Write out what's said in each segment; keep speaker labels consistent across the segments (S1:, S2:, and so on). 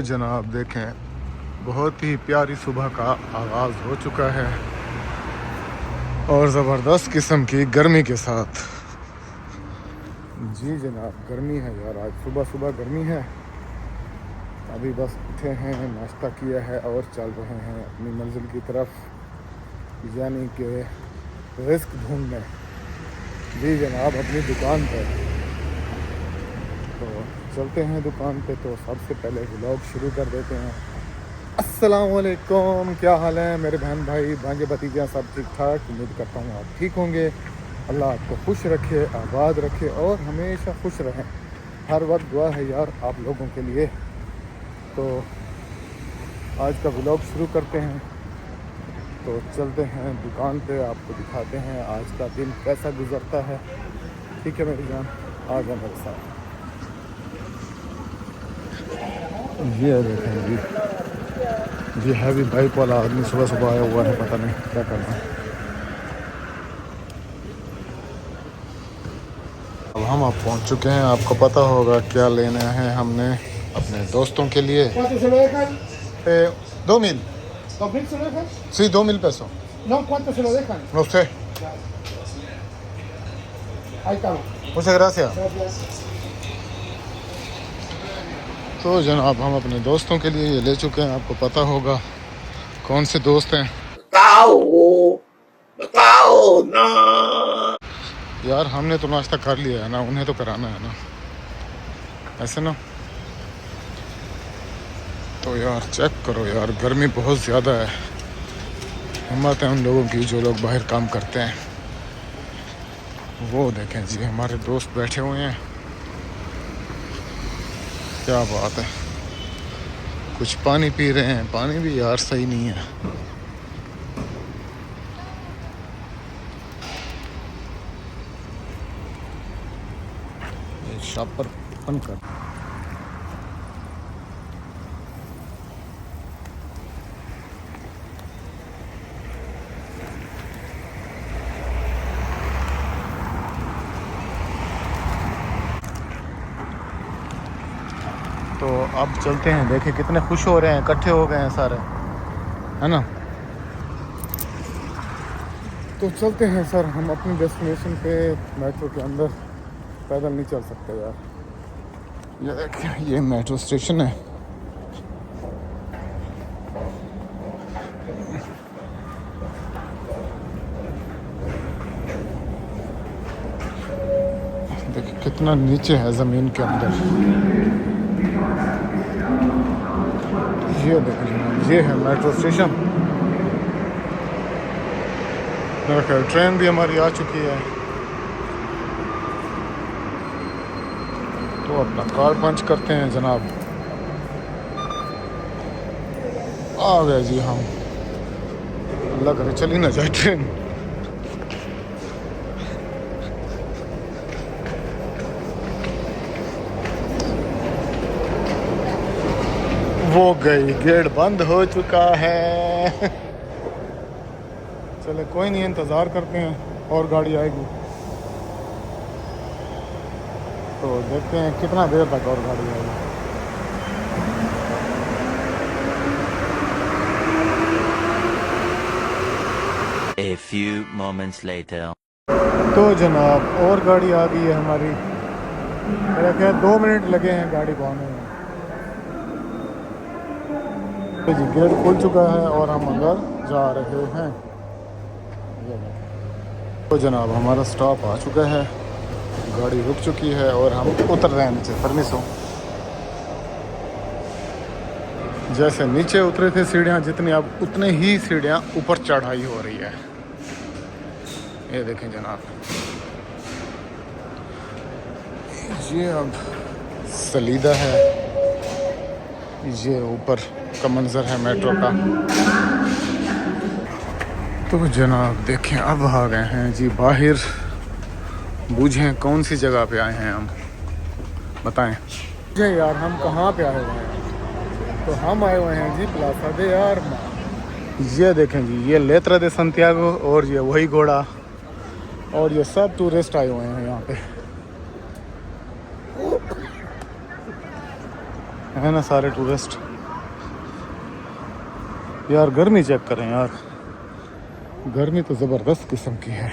S1: जनाब देखें, बहुत ही प्यारी सुबह का आगाज़ हो चुका है। और ज़बरदस्त किस्म की गर्मी के साथ। जी जनाब, गर्मी है यार, आज सुबह सुबह गर्मी है। अभी बस उठे हैं, नाश्ता किया है और चल रहे हैं अपनी मंजिल की तरफ़, यानी कि रिस्क ढूँढने। जी जनाब, अपनी दुकान पर। तो चलते हैं दुकान पे तो सबसे पहले व्लॉग शुरू कर देते हैं। अस्सलाम वालेकुम क्या हाल है? मेरे बहन भाई, भांजे भतीजा सब ठीक ठाक? उम्मीद करता हूँ आप ठीक होंगे। अल्लाह आपको खुश रखे, आबाद रखे और हमेशा खुश रहें। हर वक्त दुआ है यार आप लोगों के लिए। तो आज का व्लॉग शुरू करते हैं। तो चलते हैं दुकान पे, आपको दिखाते हैं आज का दिन कैसा गुजरता है। ठीक है मेरी जान, आ जाए मेरे साथ। ये देखें जी। ये हैवी बाइक वाला आदमी सुबह सुबह आया हुआ है पता नहीं क्या करना अब हम आप पहुँच चुके हैं आपको पता होगा क्या लेना है हमने अपने दोस्तों के लिए। दो मिल। सी दो मिल पैसों। नमस्ते।
S2: Ahí
S1: तो जनाब हम अपने दोस्तों के लिए ये ले चुके हैं। आपको पता होगा कौन से दोस्त हैं।
S3: बताओ बताओ ना।
S1: यार हमने तो नाश्ता कर लिया है ना उन्हें तो कराना है ना। ऐसे ना? तो यार चेक करो यार गर्मी बहुत ज़्यादा है। हिम्मत है उन लोगों की जो लोग बाहर काम करते हैं। वो देखें जी हमारे दोस्त बैठे हुए हैं। क्या बात है। कुछ पानी पी रहे हैं। पानी भी यार सही नहीं है। शॉप पर ओपन कर। तो अब चलते हैं, देखें कितने खुश हो रहे हैं, इकट्ठे हो गए हैं सारे। है ना? तो चलते हैं सर, हम अपनी डेस्टिनेशन पे मेट्रो के अंदर पैदल नहीं चल सकते यार। ये ये मेट्रो स्टेशन है। देखिए, कितना नीचे है ज़मीन के अंदर। ये जनाब ये है मेट्रो स्टेशन मेरा ख्याल ट्रेन भी हमारी आ चुकी है तो अपना कार पंच करते हैं जनाब आ गए जी हम लग रहे चली ना जाए ट्रेन वो गई गेट बंद हो चुका है। चले कोई नहीं इंतज़ार करते हैं और गाड़ी आएगी। तो देखते हैं कितना देर तक और गाड़ी आएगी।
S4: A few moments later.
S1: तो जनाब और गाड़ी आ गई है हमारी। मेरा ख्याल दो मिनट लगे हैं गाड़ी आने में। जी गेट खुल चुका है और हम अंदर जा रहे हैं। तो जनाब, हमारा स्टॉप आ चुका है। गाड़ी रुक चुकी है और हम उतर रहे हैं नीचे। परमिसो जैसे नीचे उतरे थे सीढ़ियाँ, जितनी अब उतने ही सीढ़ियाँ ऊपर चढ़ाई हो रही है। ये देखें जनाब। ये अब सलीदा है। ये ऊपर का मंजर है मेट्रो का। तो जनाब, देखें, अब आ गए हैं जी बाहर। बूझें कौन सी जगह पे आए हैं हम? बताएँ। जी यार, हम कहाँ पे आए हुए हैं? तो हम आए हुए हैं जी प्लासा दे यार ये देखें जी, ये लेत्रा दे संतियागो और ये वही घोड़ा। और ये सब टूरिस्ट आए हुए हैं यहाँ पे। है ना सारे टूरिस्ट? यार गर्मी चेक करें यार। गर्मी तो ज़बरदस्त किस्म की है।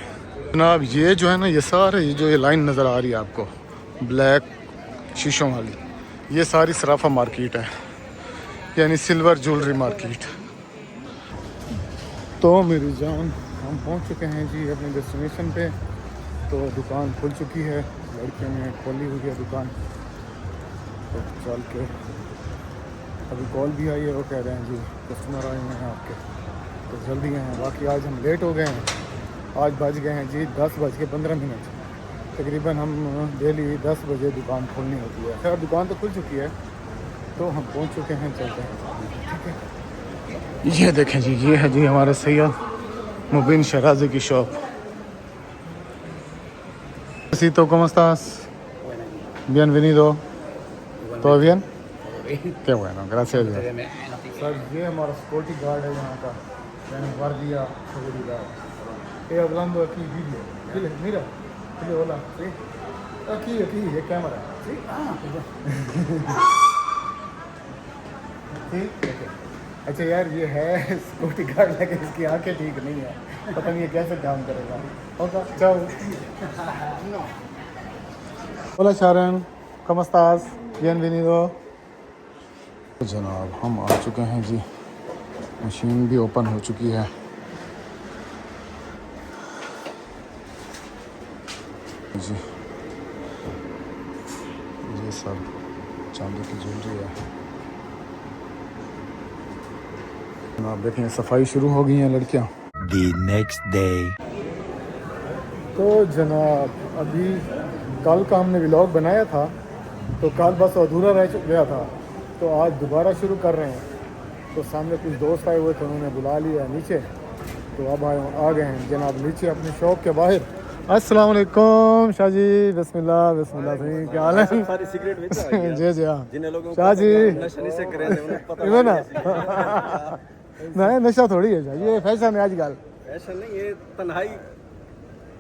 S1: जनाब ये जो है ना ये सारे ये जो ये लाइन नज़र आ रही है आपको ब्लैक शीशों वाली ये सारी सराफा मार्केट है यानी सिल्वर ज्वेलरी मार्केट तो मेरी जान हम पहुँच चुके हैं जी अपने डेस्टिनेशन पे। तो दुकान खुल चुकी है लड़के ने खोली हुई है दुकान। तो चल के अभी कॉल भी आई है वो कह रहे हैं जी कस्टमर आए हुए हैं आपके। तो जल्दी आए हैं। बाकी आज हम लेट हो गए हैं। आज बज गए हैं जी दस बज के पंद्रह मिनट तकरीबन हम डेली दस बजे दुकान खोलनी होती है। खैर दुकान तो खुल चुकी है तो हम पहुँच चुके हैं चलते हैं। ठीक है? ये देखें जी ये है जी हमारे सैयद मुबिन शराजी की shop. Necesito, ¿cómo estás? Bienvenido. ¿Todo bien? Qué bueno, gracias a Dios. Sir ये हमारा सिक्योरिटी गार्ड है यहाँ का यानी guardia seguridad. Estoy hablando aquí vídeo. Dile, mira. Dile hola. Sí. Aquí, aquí, ये cámara. Sí. Ah, Sí. Okay. अच्छा यार ये है सिक्योरिटी गार्ड लेकिन इसकी आंखें ठीक नहीं है पता नहीं ये कैसे काम करेगा होगा चाओ Hola Sharon, ¿cómo estás? Bienvenido. तो जनाब हम आ चुके हैं जी। मशीन भी ओपन हो चुकी है। जी। ये सब चांदी की ज्वेलरी है। जनाब देखें सफ़ाई शुरू हो गई हैं लड़कियाँ।
S4: The next day.
S1: तो जनाब अभी कल का हमने व्लॉग बनाया था तो कल बस अधूरा रह गया था। तो आज दोबारा शुरू कर रहे हैं। तो सामने कुछ दोस्त आए हुए थे उन्होंने बुला लिया नीचे। तो अब आए आ गए हैं जनाब नीचे अपने शॉप के बाहर। अस्सलाम वालेकुम शाह जी बिस्मिल्लाह। बिस्मिल्लाह सही क्या हाल है?
S5: सारी सिगरेट बेचा क्या?
S1: जी जी हाँ।
S5: जिन्हें लोगों को
S1: शाह जी
S5: नशा नहीं से करे थे उन्हें पता
S1: इवन नहीं नशा थोड़ी है शाह ये फ़ैशन है आजकल।
S5: ऐसा नहीं ये तन्हाई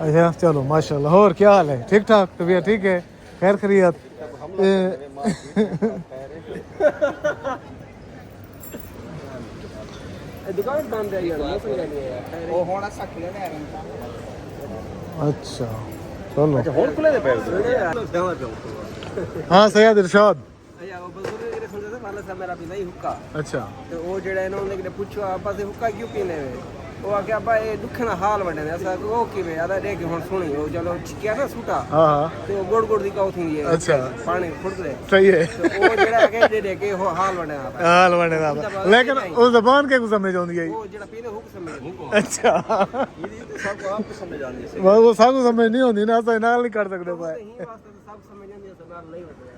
S1: अच्छा चलो माशाल्लाह। और क्या हाल है? ठीक ठाक? तबीयत ठीक है? खैर
S6: खरीत
S1: अच्छा चलो। हाँ सैयद इरशाद। अच्छा,
S6: अच्छा। तो वो जेड़ा है ना उन्होंने पूछो आप हुक्का क्यों पीने में ਉਹ ਆ ਕੇ ਆਪਾਂ ਇਹ ਦੁੱਖਣਾ ਹਾਲ ਵੰਡਨੇ ਅਸਾਂ ਕਿ ਉਹ ਕਿਵੇਂ ਆਦਾ ਦੇ ਕੇ ਹੁਣ ਸੁਣੀ ਉਹ ਚਲੋ ਛਿੱਕਿਆ ਨਾ ਸੂਟਾ।
S1: ਹਾਂ ਹਾਂ।
S6: ਤੇ ਉਹ ਗੋੜ ਗੋੜ ਦੀ ਕੌਥ ਹੁੰਦੀ ਹੈ।
S1: ਅੱਛਾ।
S6: ਪਾਣੀ ਫੁੱਟਦੇ
S1: ਸਹੀ ਹੈ।
S6: ਤੇ ਉਹ ਜਿਹੜਾ ਕਿ ਦੇ ਦੇ ਕੇ ਉਹ ਹਾਲ
S1: ਵੰਡਨਾ ਹਾਲ ਵੰਡਨਾ ਲੇਕਿਨ ਉਹ ਜ਼ਬਾਨ ਕੇ ਕੋ ਸਮਝ ਆਉਂਦੀ ਹੈ
S6: ਉਹ ਜਿਹੜਾ ਪੀਨੇ ਹੁਕ ਸਮਝ
S1: ਅੱਛਾ।
S5: ਇਹਦੀ ਤੇ ਸਭ ਆਪ ਕੋ ਸਮਝ ਆਉਂਦੀ ਸੀ
S1: ਉਹ ਸਭ ਨੂੰ ਸਮਝ ਨਹੀਂ ਹੁੰਦੀ ਨਾ ਅਸਾਂ ਨਾਲ ਨਹੀਂ
S6: ਕਰ ਸਕਦੇ ਭਾਈ। ਸਭ ਸਮਝ ਜਾਂਦੀ ਅਸਾਂ ਨਾਲ ਨਹੀਂ
S1: ਵੰਡਦੇ।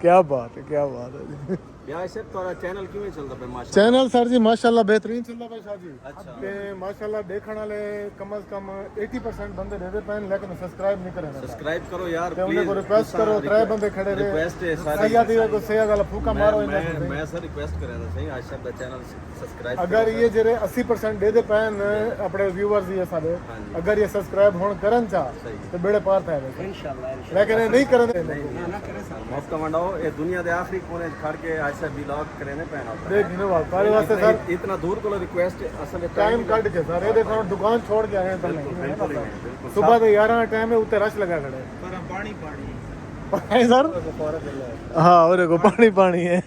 S1: ਕੀ ਬਾਤ ਹੈ ਕੀ ਬਾਤ ਹੈ
S5: ਬਿਆਹ ਸਰ ਤੁਹਾਡਾ ਚੈਨਲ ਕਿਵੇਂ ਚੱਲਦਾ ਪਿਆ ਮਾਸ਼ਾ
S1: ਚੈਨਲ ਸਰ ਜੀ ਮਾਸ਼ਾਅੱਲਾ ਬਿਹਤਰੀਨ ਚੱਲਦਾ ਪਿਆ ਸ਼ਾਹ ਜੀ
S5: ਅੱਛਾ
S1: ਤੇ ਮਾਸ਼ਾਅੱਲਾ ਦੇਖਣ ਵਾਲੇ ਕਮ ਅਜ਼ ਕਮ 80% ਬੰਦੇ ਰਹਿੰਦੇ ਪੈਣ ਲੇਕਿਨ ਸਬਸਕ੍ਰਾਈਬ ਨਹੀਂ ਕਰੇ
S5: ਸਬਸਕ੍ਰਾਈਬ ਕਰੋ ਯਾਰ
S1: ਪਲੀਜ਼ ਉਹਨਾਂ ਨੂੰ ਰਿਕੁਐਸਟ ਕਰੋ ਤਰੇ ਬੰਦੇ ਖੜੇ ਰਹੇ
S5: ਰਿਕੁਐਸਟ ਹੈ ਸਾਰੇ
S1: ਸਈਆ ਦੀ ਕੋ ਸਈਆ ਦਾ ਫੂਕਾ ਮਾਰੋ
S5: ਇਹਨਾਂ
S1: ਨੂੰ
S5: ਮੈਂ ਸਰ ਰਿਕੁਐਸਟ ਕਰਿਆ ਤਾਂ ਸਹੀ ਆਸ਼ਾ ਦਾ ਚੈਨਲ ਸਬਸਕ੍ਰਾਈਬ
S1: ਅਗਰ ਇਹ ਜਿਹੜੇ 80% ਦੇ ਦੇ ਪੈਣ ਆਪਣੇ ਵਿਊਅਰਸ ਹੀ ਸਾਡੇ ਅਗਰ ਇਹ ਸਬਸਕ੍ਰਾਈਬ ਹੋਣ ਕਰਨ ਚਾ ਤੇ ਬੇੜੇ ਪਾਰ ਤਾਂ
S6: ਇਨਸ਼ਾਅੱਲਾ
S1: ਲੇਕਿਨ ਇਹ ਨਹੀਂ ਕਰਨ ਦੇ ਨਹੀਂ ਨਾ ਕਰੇ ਸਰ
S5: ਮੌਕਾ ਮੰਡਾਓ ਇਹ ਦੁਨੀਆ ਦੇ ਆਖਰੀ ਕੋਨੇ ਖੜ ਕੇ ਆਸ਼ਾ ਵਲੌਗ ਕਰੇ ਨੇ ਪੈਣਾ
S1: देख गिनो बात तारे वास्ते सर
S5: इतना दूर को रिक्वेस्ट असल
S1: टाइम कट के सर ये देखो दुकान छोड़ के आए हैं
S5: बिल्कुल
S1: तो
S5: बिल्कुल बिल्कुल
S1: सुबह तो 11 टाइम है उत्ते रश लगा खड़े पर पानी पानी सर हाँ और को पानी पानी है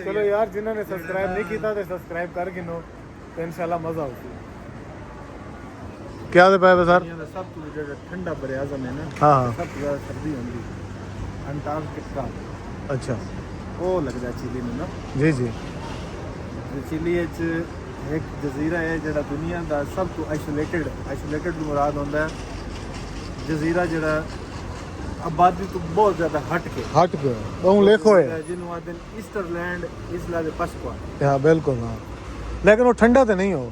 S1: चलो यार जिन्होंने सब्सक्राइब नहीं किया तो सब्सक्राइब कर गिनो तो इंशाल्लाह मजा आउगी क्या दे पाए सर
S2: सब तो जो ठंडा बरिया जमे ना
S1: हाँ हाँ
S2: सब ज्यादा सर्दी होंगी अंटार्कटिका
S1: ਅੱਛਾ।
S2: ਉਹ ਲੱਗਦਾ ਚਿਲੀ ਨੂੰ ਨਾ।
S1: ਜੀ
S2: ਜੀ। ਚਿਲੀ ਵਿੱਚ ਇੱਕ ਜਜ਼ੀਰਾ ਹੈ ਜਿਹੜਾ ਦੁਨੀਆ ਦਾ ਸਭ ਤੋਂ ਆਈਸੋਲੇਟਡ ਆਈਸੋਲੇਟਡ ਮੁਰਾਦ ਹੁੰਦਾ ਹੈ। ਜਜ਼ੀਰਾ ਜਿਹੜਾ ਆਬਾਦੀ ਤੋਂ ਬਹੁਤ ਜ਼ਿਆਦਾ ਹਟ ਕੇ।
S1: ਹਟ ਕੇ। ਉਹ ਲੇਖੋ ਹੈ
S2: ਜਿਹਨੂੰ ਆਦਨ ਈਸਟਰਲੈਂਡ ਇਸਲਾ ਦੇ ਪਸਕਵਾ
S1: ਹਾਂ ਬਿਲਕੁਲ ਹਾਂ। ਲੇਕਿਨ ਉਹ ਠੰਡਾ ਤੇ ਨਹੀਂ ਹੋ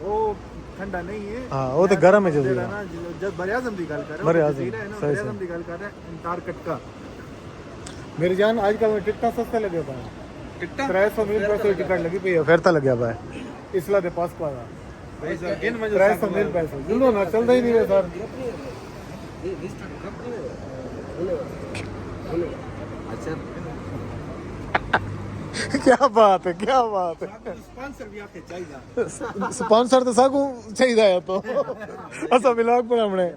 S2: ਉਹ ਠੰਡਾ ਨਹੀਂ ਹੈ।
S1: ਹਾਂ ਉਹ ਤੇ ਗਰਮ ਹੈ ਜਜ਼ੀਰਾ।
S2: ਜਿਹੜਾ ਨਾ ਜਦ ਬਰਿਆਜ਼ਮ ਦੀ ਗੱਲ ਕਰ ਰਿਹਾ ਹਾਂ ਜਜ਼ੀਰਾ ਹੈ ਨਾ ਬਰਿਆਜ਼ਮ ਦੀ ਗੱਲ ਕਰ ਰਿਹਾ ਅੰਟਾਰਕਟਿਕਾ
S1: मेरी जान आजकल में टिकटा सस्ते लगे पा
S2: ਟਿਕਟਾਂ
S1: त्रै सौ मील पैसे की टिकट लगी पई है फिर तो लगे पा इसला दे पास पा
S2: ਗਿਣ ਮਜੋ
S1: त्रै सौ मील पैसे जुल्लो ना चलता ही नहीं है सर क्या बात है क्या बात है
S2: ਸਪਾਂਸਰ ਵੀ ਆਕੇ ਚਾਹੀਦਾ
S1: स्पॉन्सर तो साकू चाहिए है तो असा ब्लॉग बनाने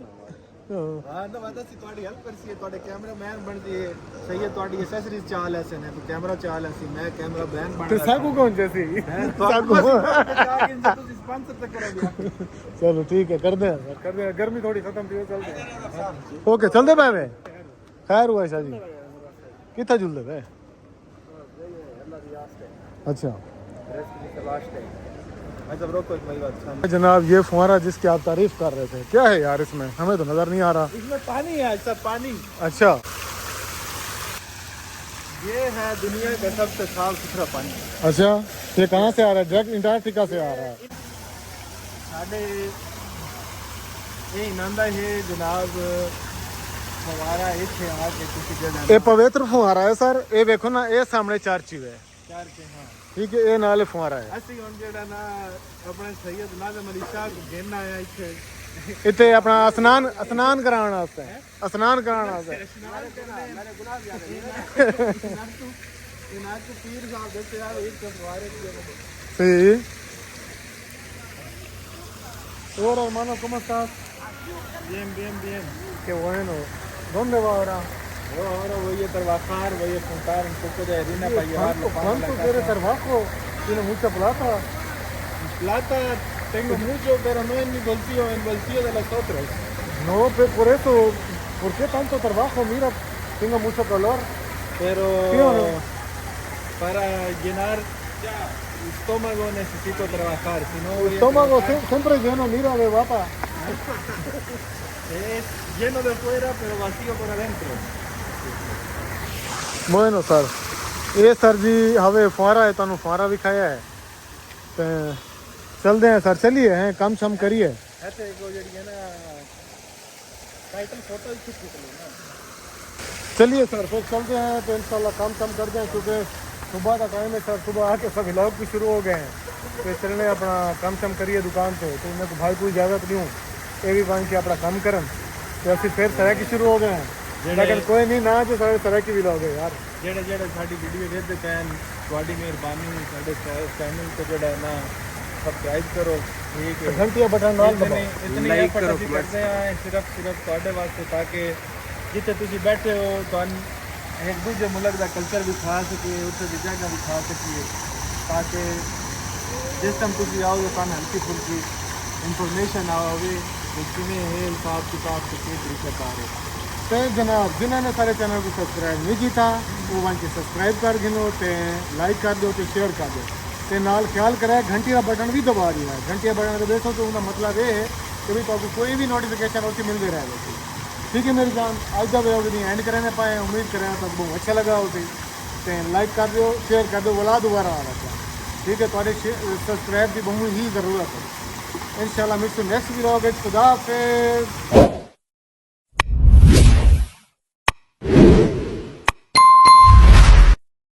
S2: ਹਾਂ ਨਾ ਵਾਦਾ ਸੀ ਤੁਹਾਡੀ ਹੈਲਪ ਕਰਸੀ ਤੁਹਾਡੇ ਕੈਮਰਾਮੈਨ ਬਣ ਜੀਏ ਸਹੀ ਹੈ ਤੁਹਾਡੀ ਐਕਸੈਸਰੀਜ਼ ਚਾਲ ਐਸੇ ਨੇ ਤੂੰ ਕੈਮਰਾ ਚਾਲ ਐਸੀ ਮੈਂ ਕੈਮਰਾ ਬੈਨ ਬਣ
S1: तो साकू कौन जैसी साकू
S2: ਤੁਸੀਂ ਸਪਾਂਸਰ ਤੇ ਕਰੋਗੇ
S1: चलो ठीक है कर दे सर, कर दे गर्मी थोड़ी खत्म थी चलते हैं ओके चल दे भाई खैर हुआ शाह जी कितना झूल दे भाई अच्छा जनाब ये फुहारा जिसकी आप तारीफ़ कर रहे थे क्या है यार इसमें? हमें तो नज़र नहीं आ रहा।
S2: इसमें पानी है ऐसा पानी।
S1: अच्छा।
S2: ये है दुनिया का सबसे साफ़ सुथरा पानी।
S1: अच्छा ये कहाँ से आ रहा है? डायरेक्ट अंटार्कटिका से आ रहा है।
S2: साढ़े ये है जनाब एक है आज किसी जगह
S1: ये पवित्र फुहारा है सर। ये देखो ना ये सामने चार चीज़ है।
S2: 4
S1: ਰੁਪਏ ਠੀਕ ਇਹ ਨਾਲ ਫੁਆਰਾ ਹੈ
S2: ਅਸੀਂ ਹੁਣ ਜਿਹੜਾ ਨਾ ਆਪਣੇ ਸੈਦ ਨਾਜ਼ਮ ਅਲੀ ਸ਼ਾਹ ਗੇਨ ਆਇਆ ਇੱਥੇ
S1: ਇੱਥੇ ਆਪਣਾ ਇਸ਼ਨਾਨ ਇਸ਼ਨਾਨ ਕਰਾਉਣ ਵਾਸਤੇ ਇਸ਼ਨਾਨ ਕਰਾਉਣ ਵਾਸਤੇ
S2: ਮੇਰੇ ਗੁਨਾਹ ਯਾਦ ਹੈ ਇਹ ਨਾ ਤੂੰ ਪੀਰ ਸਾਹਿਬ ਦੇ ਤੇ ਆ ਇੱਕ ਫੁਆਰੇ ਦੀ ਜਗ੍ਹਾ
S1: ਸਹੀ Hola hermano, ¿cómo estás?
S2: Bien, bien, bien.
S1: Qué bueno. ¿Dónde va ahora?
S2: Yo ahora voy a trabajar, voy a juntar un poco de harina para llevarlo
S1: ¿Cuánto, quiere trabajo? Tiene mucha plata.
S2: Plata tengo mucho, pero no en mi bolsillo, en el bolsillo de los otros.
S1: No, pues por eso, ¿por qué tanto trabajo? Mira, tengo mucho calor.
S2: Pero
S1: ¿Sí no?
S2: para llenar el estómago necesito trabajar, si no voy a
S1: Estómago
S2: trabajar.
S1: siempre lleno, mira de guapa.
S2: Es lleno de fuera, pero vacío por adentro.
S1: Bueno, sir એ સરજી હવે ફુવારા એ તનું ફુવારા भी ખાયા है तो चलते हैं सर चलिए हैं कम शम करिए
S2: ऐसे वो जड़ी है ना टाइटल फोटो ही खींच लेना
S1: चलिए सर फिर चलते हैं तो इंशाल्लाह काम कम कर दें क्योंकि सुबह का टाइम है सर सुबह आके सब ब्लॉग भी शुरू हो गए हैं तो चलने अपना कम शम करिए दुकान पे तो मैं भाई को इजाज़त दूँ ये भी बन के अपना कम करन तो फिर फिर तरह की शुरू हो गए हैं लेकिन कोई नहीं ना जो सारे तरह की भी लोग है यार
S2: ਜਿਹੜੇ ਜਿਹੜੇ ਸਾਡੀ ਵੀਡੀਓ ਵੇਖਦੇ ਪੈਣ ਤੁਹਾਡੀ ਮਿਹਰਬਾਨੀ ਸਾਡੇ ਚੈਨਲ ਤੇ ਜਿਹੜਾ ਹੈ ਨਾ ਸਬਸਕ੍ਰਾਈਬ ਕਰੋ ਠੀਕ ਹੈ
S1: घंटिया बटन डाल
S2: ਇਤਨੇ
S1: दबाओ
S2: ਇਤਨੇ
S6: Like
S2: ਐਫਰਟ
S6: ਕਰੋ,
S2: ਅਸੀਂ
S6: comment
S2: ਕਰਦੇ ਆ ਸਿਰਫ ਸਿਰਫ ਤੁਹਾਡੇ ਵਾਸਤੇ ਤਾਂ ਕਿ ਜਿੱਥੇ ਤੁਸੀਂ ਬੈਠੇ ਹੋ ਤੁਹਾਨੂੰ ਇੱਕ ਦੂਜੇ ਮੁਲਕ ਦਾ ਕਲਚਰ ਵੀ ਖਾ ਸਕੀਏ ਉੱਥੇ ਦੀ ਜਗ੍ਹਾ ਵੀ ਖਾ ਸਕੀਏ ਤਾਂ ਕਿ ਜਿਸ ਟਾਈਮ ਤੁਸੀਂ ਆਓਗੇ ਤੁਹਾਨੂੰ ਹਲਕੀ ਫੁਲਕੀ ਇਨਫੋਰਮੇਸ਼ਨ ਆਵੇ ਕਿ ਕਿਵੇਂ ਹੈ ਹਿਸਾਬ ਕਿਤਾਬ ਤੇ ਕਿਸ ਤਰੀਕੇ ਕਰ ਰਹੇ
S1: तो जनाब जिन्होंने सारे चैनल को सब्सक्राइब नहीं किया वो वाँचे सब्सक्राइब कर गिनो तो लाइक कर दो तो शेयर कर दो तो नाल ख्याल करें घंटी का बटन भी दबा रही है घंटी का बटन दबे तो उनका मतलब ये है कि भाई तो कोई भी नोटिफिकेशन उसकी मिलते रहे ठीक है मेरी जान अज का वीडियो नहीं एंड करने पाए उम्मीद करें सब बहुत अच्छा लगा हो तो लाइक कर दो शेयर कर दो बोला दोबारा आ रहा ठीक है थोड़े सब्सक्राइब की बहुत ही ज़रूरत है इन शाला मिट्स नेक्स्ट ब्लॉग खुदा हाफिज़